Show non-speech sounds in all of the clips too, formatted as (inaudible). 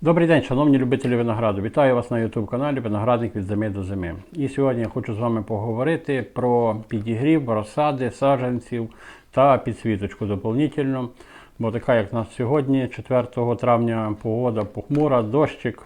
Добрий день, шановні любителі винограду. Вітаю вас на YouTube каналі Виноградник від зими до зими. І сьогодні я хочу з вами поговорити про підігрів, розсади, саджанців та підсвіточку доповнительно. Бо така, як у нас сьогодні, 4 травня, погода похмура, дощик.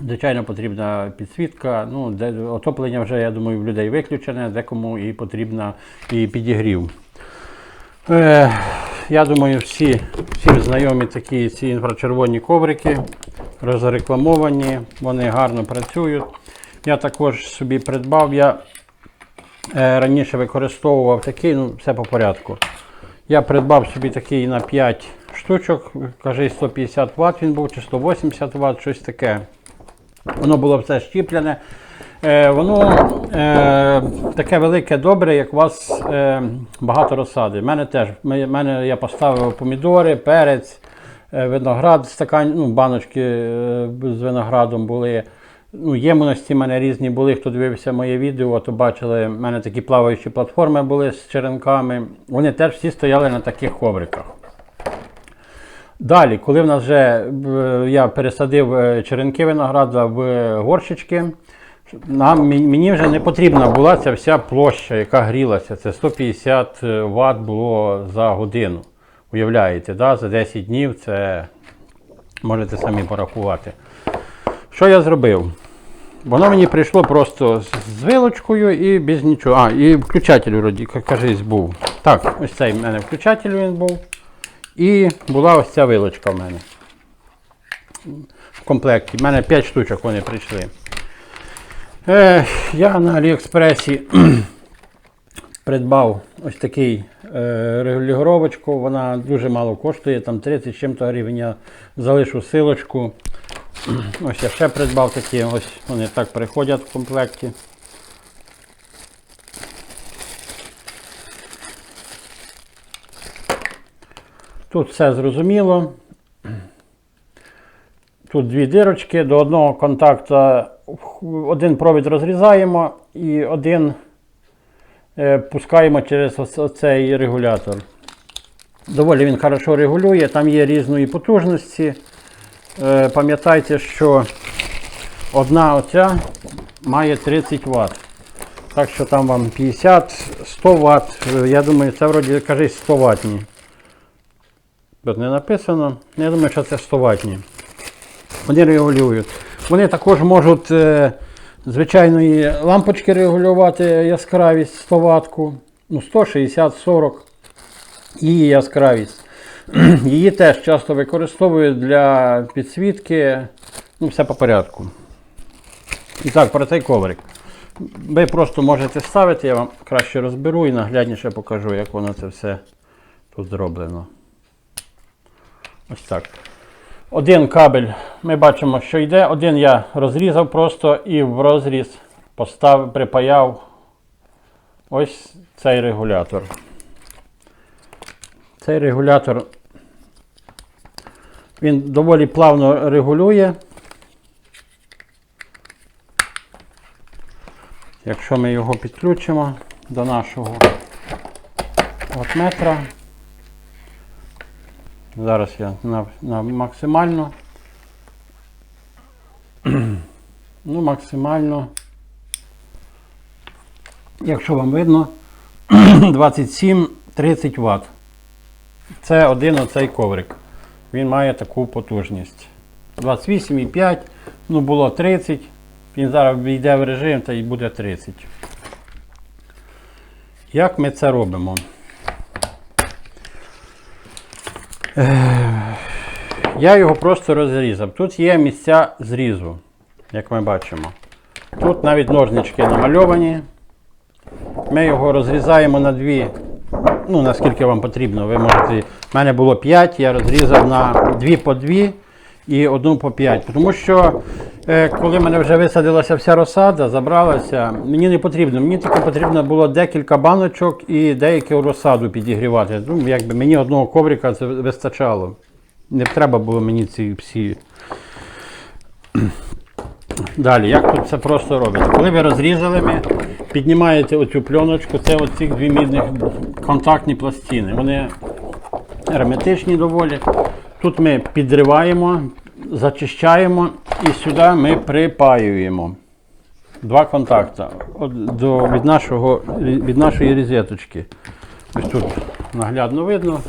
Звичайно, потрібна підсвітка. Ну, де, отоплення вже, я думаю, в людей виключене, декому і потрібна і підігрів. Е, я думаю, всі, всі знайомі такі ці інфрачервоні коврики, розрекламовані, вони гарно працюють. Я також собі придбав, я е, раніше використовував такий, ну все по порядку. Я придбав собі такий на 5 штучок, каже 150 Вт він був, чи 180 Вт, щось таке. Воно було все щіплене. Е, воно е, таке велике добре, як у вас е, багато розсади. У мене теж. Ми- мене я поставив помідори, перець, е, виноград, стакан, ну, баночки е, з виноградом були. Ну, ємності в мене різні були. Хто дивився моє відео, то бачили, в мене такі плаваючі платформи були з черенками. Вони теж всі стояли на таких ковриках. Далі, коли в нас вже е, я пересадив е, черенки винограда в горщички, нам, мені вже не потрібна була ця вся площа, яка грілася. Це 150 Вт було за годину. Уявляєте, да? за 10 днів це можете самі порахувати. Що я зробив? Воно мені прийшло просто з- вилочкою і без нічого. А, і включатель вроді, кажись, був. Так, ось цей в мене включатель він був. І була ось ця вилочка в мене. В комплекті. У мене 5 штучок вони прийшли. Е, я на Аліекспресі (clears throat) придбав ось такий е, регулювачку. Вона дуже мало коштує, там 30 з чим-то гривень. Я залишу силочку. (clears throat) Ось я ще придбав такі, ось вони так приходять в комплекті. Тут все зрозуміло. (clears throat) Тут дві дирочки, до одного контакту один провід розрізаємо і один е, пускаємо через оцей регулятор. Доволі він хорошо регулює, там є різної потужності. Е, Пам'ятайте, що одна оця має 30 Вт. Так що там вам 50-100 Вт. Я думаю, це вроді кажись 100 ватні. Тут не написано. Я думаю, що це 100 ватні. Вони регулюють. Вони також можуть е, звичайної лампочки регулювати яскравість 100 ватку. Ну, 160, 40. Її яскравість. (clears throat) Її теж часто використовують для підсвітки. Ну, все по порядку. І так, про цей коврик. Ви просто можете ставити, я вам краще розберу і наглядніше покажу, як воно це все тут зроблено. Ось так. Один кабель ми бачимо, що йде. Один я розрізав просто і в розріз постав, припаяв ось цей регулятор. Цей регулятор він доволі плавно регулює. Якщо ми його підключимо до нашого метра, Зараз я на, на максимально. (clears throat) ну, максимально. Якщо вам видно, (clears throat) 27-30 Вт. Це один оцей коврик. Він має таку потужність. 28,5, ну було 30. Він зараз війде в режим та й буде 30. Як ми це робимо? Я його просто розрізав. Тут є місця зрізу, як ми бачимо. Тут навіть ножнички намальовані. Ми його розрізаємо на дві, ну наскільки вам потрібно. Ви можете. У мене було 5, я розрізав на 2 по 2 і одну по 5. Тому що е, коли в мене вже висадилася вся розсада, забралася, мені не потрібно. Мені тільки потрібно було декілька баночок і деяку розсаду підігрівати. Ну, якби мені одного коврика це вистачало. Не треба було мені ці всі. (clears throat) Далі, як тут це просто робиться? Коли ви розрізали, ми піднімаєте оцю пленочку, це оці дві мідних контактні пластини. Вони герметичні доволі. Тут ми підриваємо зачищаємо і сюди ми припаюємо. Два контакти до, від, нашого, від нашої розеточки. Ось тут наглядно видно.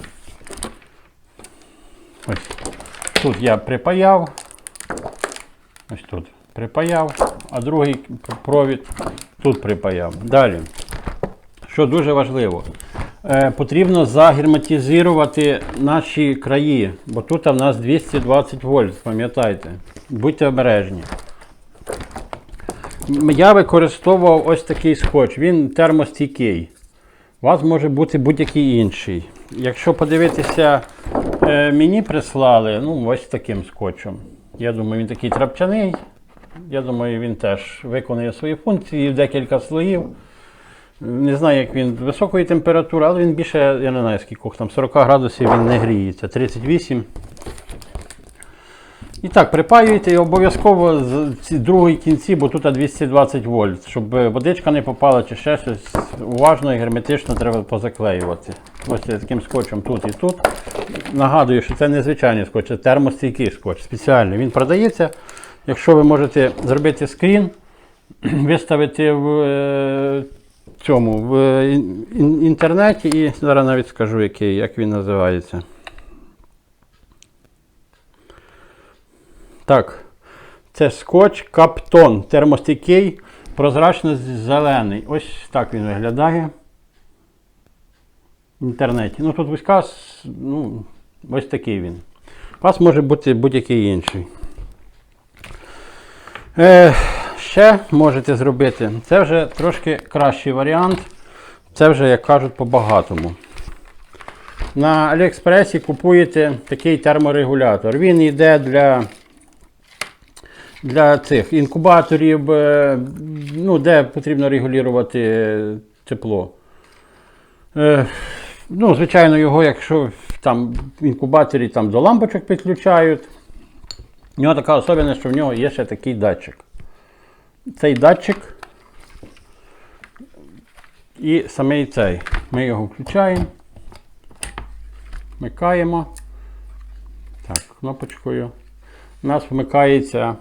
Ось тут я припаяв. Ось тут припаяв, а другий провід тут припаяв. Далі. Що дуже важливо, потрібно загерметизувати наші краї, бо тут в нас 220 вольт, пам'ятайте. Будьте обережні. Я використовував ось такий скотч, він термостійкий. У вас може бути будь-який інший. Якщо подивитися, е, мені прислали ну, ось таким скотчем. Я думаю, він такий трапчаний. Я думаю, він теж виконує свої функції декілька слоїв. Не знаю, як він високої температури, але він більше, я не знаю, скільки там 40 градусів він не гріється. 38. І так, припаюєте і обов'язково з другої кінці, бо тут 220 вольт, щоб водичка не попала чи ще щось. Уважно і герметично треба позаклеювати. Ось таким скотчем тут і тут. Нагадую, що це не звичайний скотч, це термостійкий скотч, спеціальний. Він продається. Якщо ви можете зробити скрін, (clears throat) виставити в е, цьому в ін- інтернеті і зараз навіть скажу, який, як він називається. Так, це скотч Каптон термостійкий, прозрачно зелений. Ось так він виглядає в інтернеті. Ну тут вузька, ну, ось такий він. У вас може бути будь-який інший. Е, ще можете зробити. Це вже трошки кращий варіант. Це вже, як кажуть, по-багатому. На Аліекспресі купуєте такий терморегулятор. Він йде для, для цих інкубаторів, е, ну, де потрібно регулювати тепло. Е, ну, звичайно, його, якщо там в інкубаторі там, до лампочок підключають. У нього така особливість, що в нього є ще такий датчик. Цей датчик і самий цей. Ми його включаємо, вмикаємо. Так, кнопочкою. У нас вмикається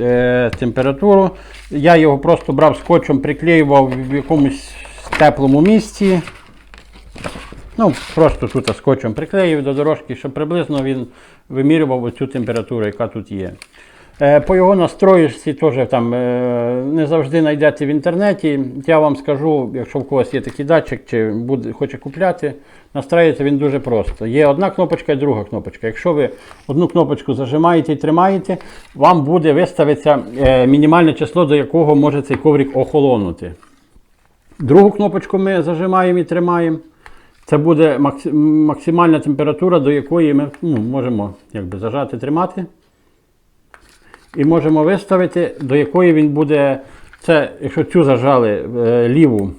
е, температуру. Я його просто брав скотчем, приклеював в якомусь теплому місці. Ну, просто тут скотчем приклеїв до дорожки, щоб приблизно він вимірював оцю температуру, яка тут є. Е, По його настроїшці теж там е, не завжди знайдете в інтернеті. Я вам скажу, якщо в когось є такий датчик чи буде, хоче купляти, настраюється він дуже просто. Є одна кнопочка і друга кнопочка. Якщо ви одну кнопочку зажимаєте і тримаєте, вам буде виставитися е, мінімальне число, до якого може цей коврик охолонути. Другу кнопочку ми зажимаємо і тримаємо. Це буде максимальна температура, до якої ми ну, можемо якби, зажати, тримати. І можемо виставити, до якої він буде. Це, якщо цю зажали е, ліву,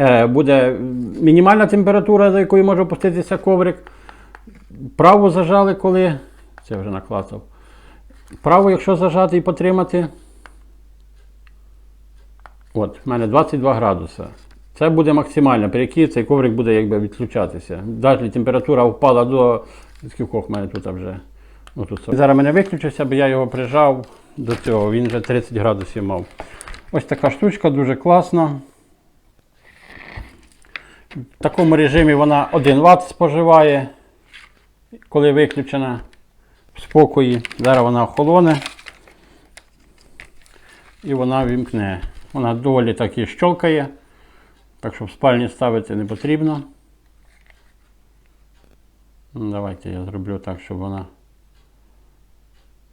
е, буде мінімальна температура, до якої може опуститися коврик. Праву зажали, коли. Це вже наклацав. Праву, якщо зажати і потримати. От, в мене 22 градуса. Це буде максимально, при якій цей коврик буде якби відключатися. Навіть температура впала до. Скількох в мене тут вже. Ну. Зараз мене виключився, бо я його прижав до цього. Він вже 30 градусів мав. Ось така штучка, дуже класна. В такому режимі вона 1 Вт споживає, коли виключена в спокої. Зараз вона охолоне і вона вімкне. Вона доволі так і щолкає, так що в спальні ставити не потрібно. Ну, Давайте я зроблю так, щоб вона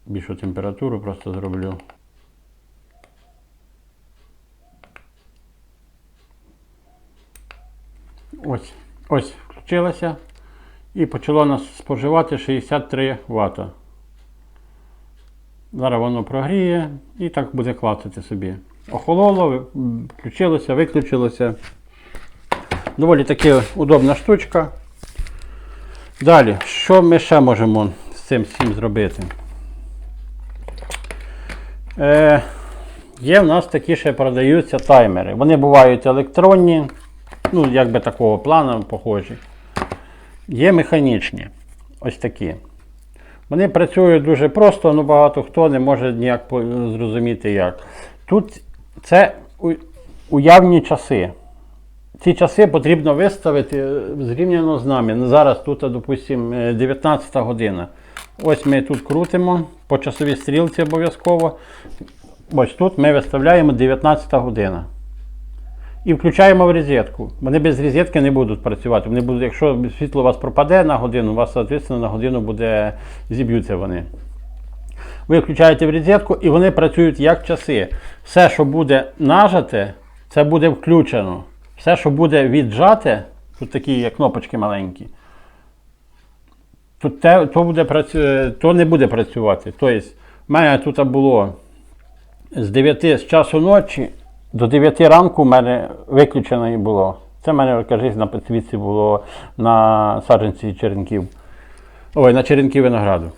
більшу температуру просто зроблю. Ось, ось включилася і почало нас споживати 63 Вт. Зараз воно прогріє і так буде клацати собі. Охололо, включилося, виключилося. Доволі таки удобна штучка. Далі, що ми ще можемо з цим всім зробити? Е, є в нас такі ще продаються таймери. Вони бувають електронні, ну, якби такого плану похожі. Є механічні. Ось такі. Вони працюють дуже просто, але багато хто не може ніяк зрозуміти як. Тут це уявні часи. Ці часи потрібно виставити е, зрівняно з нами. Ну, Зараз тут, допустимо, 19 година. Ось ми тут крутимо по часовій стрілці обов'язково. Ось тут ми виставляємо 19 година. І включаємо в розетку. Вони без розетки не будуть працювати. Вони будуть, якщо світло у вас пропаде на годину, у вас, соответственно, на годину буде зіб'ються вони. Ви включаєте в розетку і вони працюють як часи. Все, що буде нажате, це буде включено. Все, що буде віджате, тут такі кнопочки маленькі, то, те, то, буде працю... то не буде працювати. Тобто, в мене тут було з 9 з часу ночі до 9 ранку в мене виключено і було. Це в мене, кажись, на підсвітці було на саджанці черенків. Ой, на черенків винограду.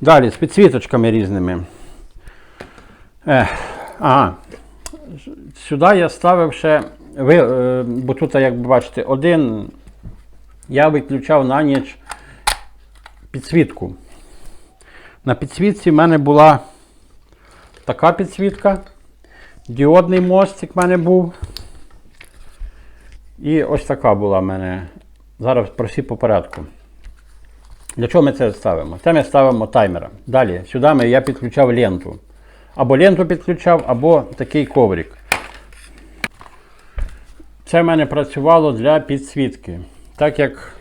Далі з підсвіточками різними. Ага. Сюди я ставив ще, ви, е, бо тут, як бачите, один я виключав на ніч підсвітку. На підсвітці в мене була така підсвітка. Діодний мостик в мене був. І ось така була в мене. Зараз про по порядку. Для чого ми це ставимо? Це ми ставимо таймера. Далі, сюди ми, я підключав ленту. Або ленту підключав, або такий коврик. Це в мене працювало для підсвітки. Так як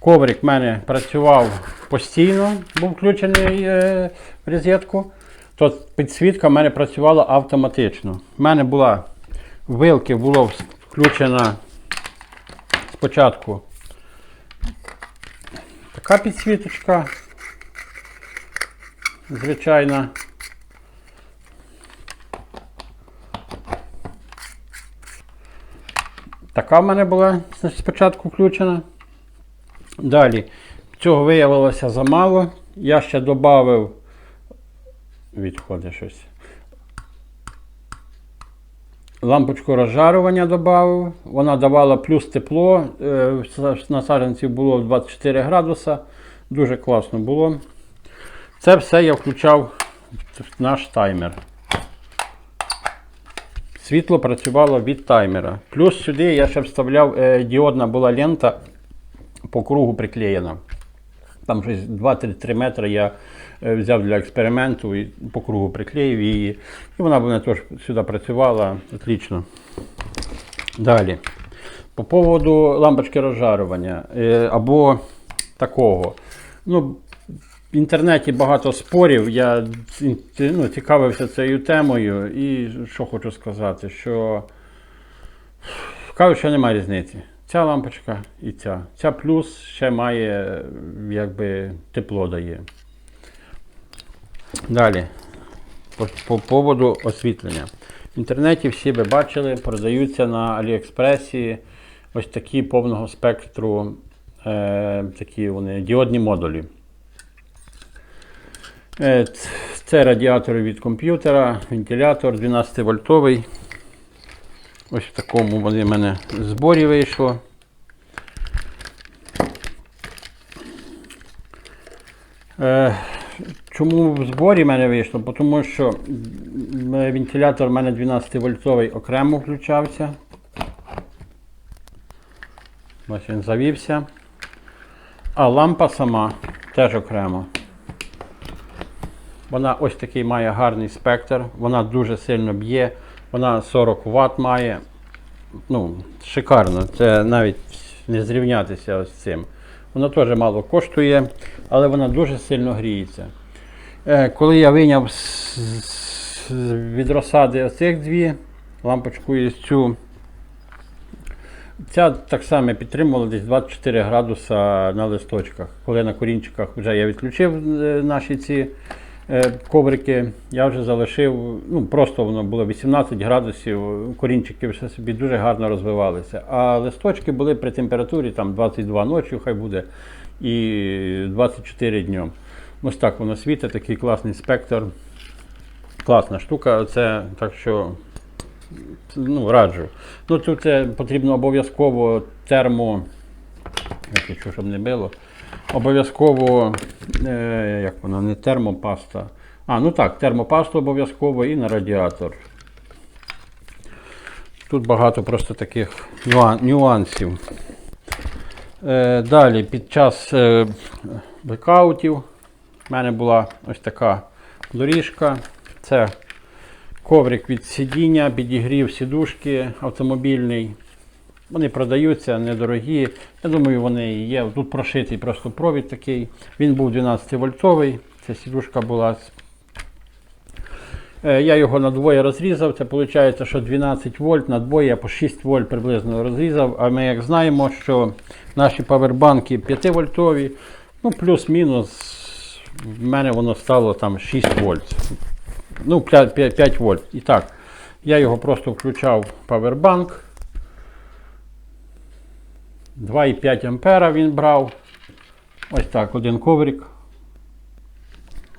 коврик в мене працював постійно, був включений е, в розетку, то підсвітка в мене працювала автоматично. У мене була вилки було включена спочатку така підсвіточка. Звичайна. Така в мене була спочатку включена. Далі цього виявилося замало. Я ще додав відходить щось. Лампочку розжарювання додав. Вона давала плюс тепло. Е, На саджанці було 24 градуса. Дуже класно було. Це все я включав в наш таймер. Світло працювало від таймера. Плюс сюди я ще вставляв е, діодна була лента по кругу приклеєна. Там щось 2-3 метри я е, взяв для експерименту і по кругу приклеїв її. І вона мене теж сюди працювала отлично. Далі. По поводу лампочки розжарювання е, або такого. Ну, в інтернеті багато спорів. Я ну, цікавився цією темою і що хочу сказати, що кажуть, що немає різниці. Ця лампочка і ця. Ця плюс ще має, якби тепло дає. Далі. По, по поводу освітлення. В інтернеті всі ви бачили, продаються на Аліекспресі ось такі повного спектру е, такі вони, діодні модулі. Е, Це радіатори від комп'ютера, вентилятор 12 вольтовий. Ось в такому вони в мене зборі вийшло. Е, Чому в зборі в мене вийшло? Тому що вентилятор в мене 12 вольтовий окремо включався. Ось він завівся. А лампа сама теж окремо. Вона ось такий має гарний спектр, вона дуже сильно б'є, вона 40 Вт має. Ну, шикарно, це навіть не зрівнятися з цим. Вона теж мало коштує, але вона дуже сильно гріється. Е, коли я з- від розсади оцих дві, лампочку і цю, ця так само підтримувала десь 24 градуса на листочках. Коли на корінчиках вже я відключив е, наші ці коврики, я вже залишив, ну просто воно було 18 градусів, корінчики все собі дуже гарно розвивалися. А листочки були при температурі там 22 ночі, хай буде, і 24 днем. Ось так воно світить, такий класний спектр. Класна штука, це так що ну, раджу. Ну, тут це потрібно обов'язково термо, якщо щоб не було, Обов'язково, е, як вона, не термопаста. А, ну так, термопасту обов'язково і на радіатор. Тут багато просто таких нюансів. Е, далі, під час е, блекаутів в мене була ось така доріжка. Це коврик від сидіння, підігрів сідушки автомобільний. Вони продаються недорогі. Я думаю, вони є. Тут прошитий просто провід такий. Він був 12 вольтовий. Ця сідушка була. Е, Я його на двоє розрізав. Це виходить, що 12 вольт на двоє, я по 6 вольт приблизно розрізав. А ми як знаємо, що наші павербанки 5 вольтові, ну плюс-мінус. В мене воно стало там 6 вольт. Ну, 5, 5 вольт. І так, я його просто включав в павербанк. 2,5 ампера він брав. Ось так, один коврик.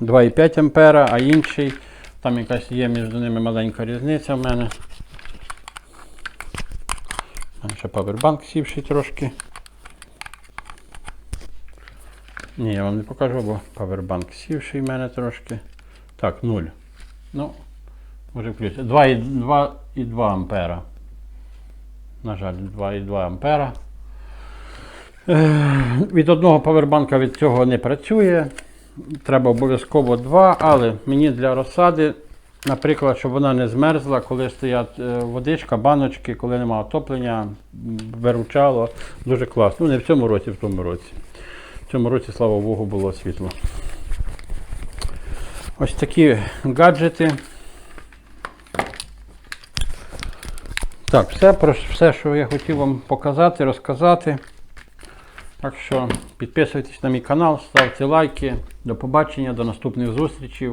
2,5 ампера, а інший. Там якась є між ними маленька різниця в мене. Там ще павербанк сівший трошки. Ні, я вам не покажу, бо павербанк сівший в мене трошки. Так, 0. Ну, може включити. 2,2 ампера. На жаль, 2,2 ампера. Від одного павербанка від цього не працює. Треба обов'язково два, але мені для розсади, наприклад, щоб вона не змерзла, коли стоять е, водичка, баночки, коли немає отоплення, виручало. Дуже класно. Ну, не в цьому році, в тому році. В цьому році, слава Богу, було світло. Ось такі гаджети. Так, все, про все, що я хотів вам показати, розказати. Так що підписуйтесь на мій канал, ставте лайки. До побачення, до наступних зустрічей.